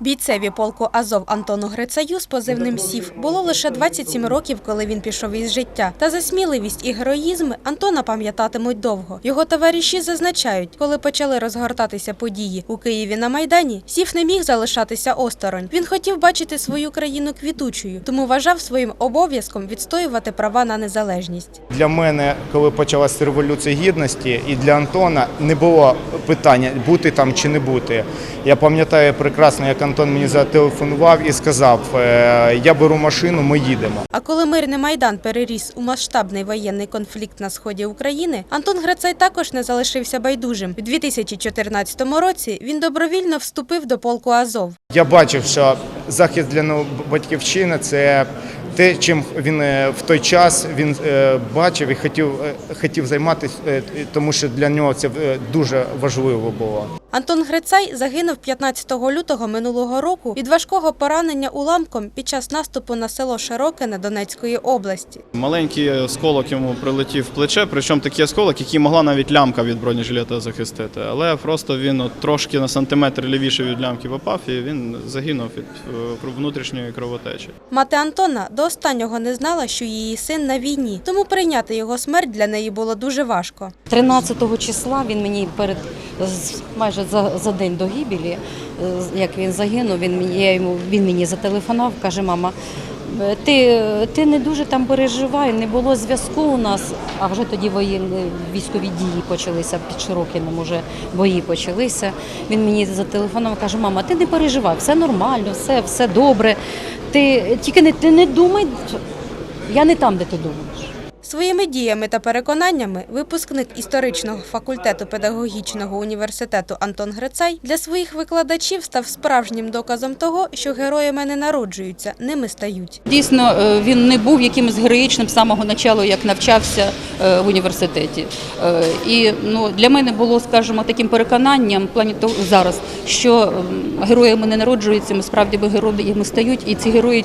Бійцеві полку Азов Антону Грицаю з позивним Сів було лише 27 років, коли він пішов із життя. Та за сміливість і героїзм Антона пам'ятатимуть довго. Його товариші зазначають, коли почали розгортатися події у Києві на майдані, Сів не міг залишатися осторонь. Він хотів бачити свою країну квітучою, тому вважав своїм обов'язком відстоювати права на незалежність. Для мене, коли почалася революція гідності, і для Антона не було питання бути там чи не бути. Я пам'ятаю прекрасно, як Антон мені зателефонував і сказав: «Е, я беру машину, ми їдемо. А коли мирний майдан переріс у масштабний воєнний конфлікт на сході України, Антон Грицай також не залишився байдужим. У 2014 році він добровільно вступив до полку Азов. Я бачив, що захист для батьківщини це те, чим він е, в той час він е, бачив і хотів, хотів займатися, тому що для нього це дуже важливо було. Антон Грицай загинув 15 лютого минулого року від важкого поранення уламком під час наступу на село Широкине Донецької області. Маленький осколок йому прилетів в плече, причому такий осколок, який могла навіть лямка від бронежилета захистити. Але просто він от трошки на сантиметр лівіше від лямки попав і він загинув від е, внутрішньої кровотечі. Мати Антона до останнього не знала, що її син на війні, тому прийняти його смерть для неї було дуже важко. 13 числа він мені перед з- за, за день до гибелі, е, як він загинув, він мені я йому він мені зателефонував, каже, мама. е, Ти, ти не дуже там переживай, не було зв'язку у нас, а вже тоді воєнні військові дії почалися під Широкином, уже бої почалися. Він мені зателефонував, каже, мама, ти не переживай, все нормально, все, все добре. Ти тільки не ти не думай, я не там, де ти думаєш. Своїми діями та переконаннями випускник історичного факультету педагогічного університету Антон Грицай для своїх викладачів став справжнім доказом того, що героями не народжуються, ними стають. Дійсно, е, він не був якимось героїчним з самого початку, як навчався е, в університеті. Е, І ну, для мене було, скажімо, таким переконанням в плані того зараз, що героями не народжуються, ми справді героями стають, і ці герої,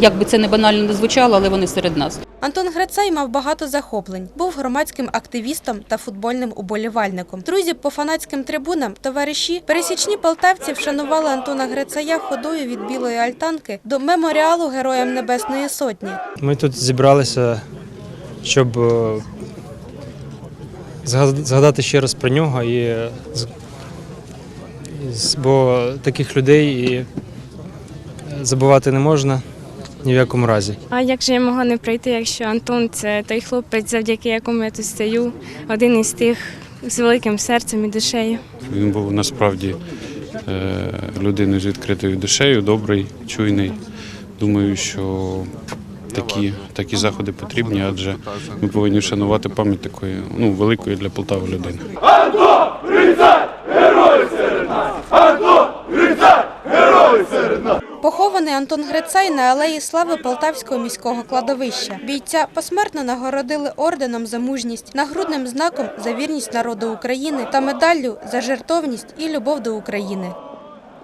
як би це не банально не звучало, але вони серед нас. Антон Грицай мав багато захоплень, був громадським активістом та футбольним уболівальником. Друзі по фанатським трибунам, товариші, пересічні полтавці вшанували Антона Грицая ходою від Білої Альтанки до меморіалу Героям Небесної Сотні. Ми тут зібралися, щоб е, згадати ще раз про нього, і, е, бо таких людей і е, забувати не можна ні в якому разі. А як же я могла не прийти, якщо Антон це той хлопець, завдяки якому я тут стою, один із тих з великим серцем і душею. Він був насправді е, людиною з відкритою душею, добрий, чуйний. Думаю, що такі, такі заходи потрібні, адже ми повинні вшанувати пам'ять такої ну, великої для Полтави людини. Похований Антон Грицай на алеї слави Полтавського міського кладовища. Бійця посмертно нагородили орденом за мужність, нагрудним знаком за вірність народу України та медаллю за жертовність і любов до України.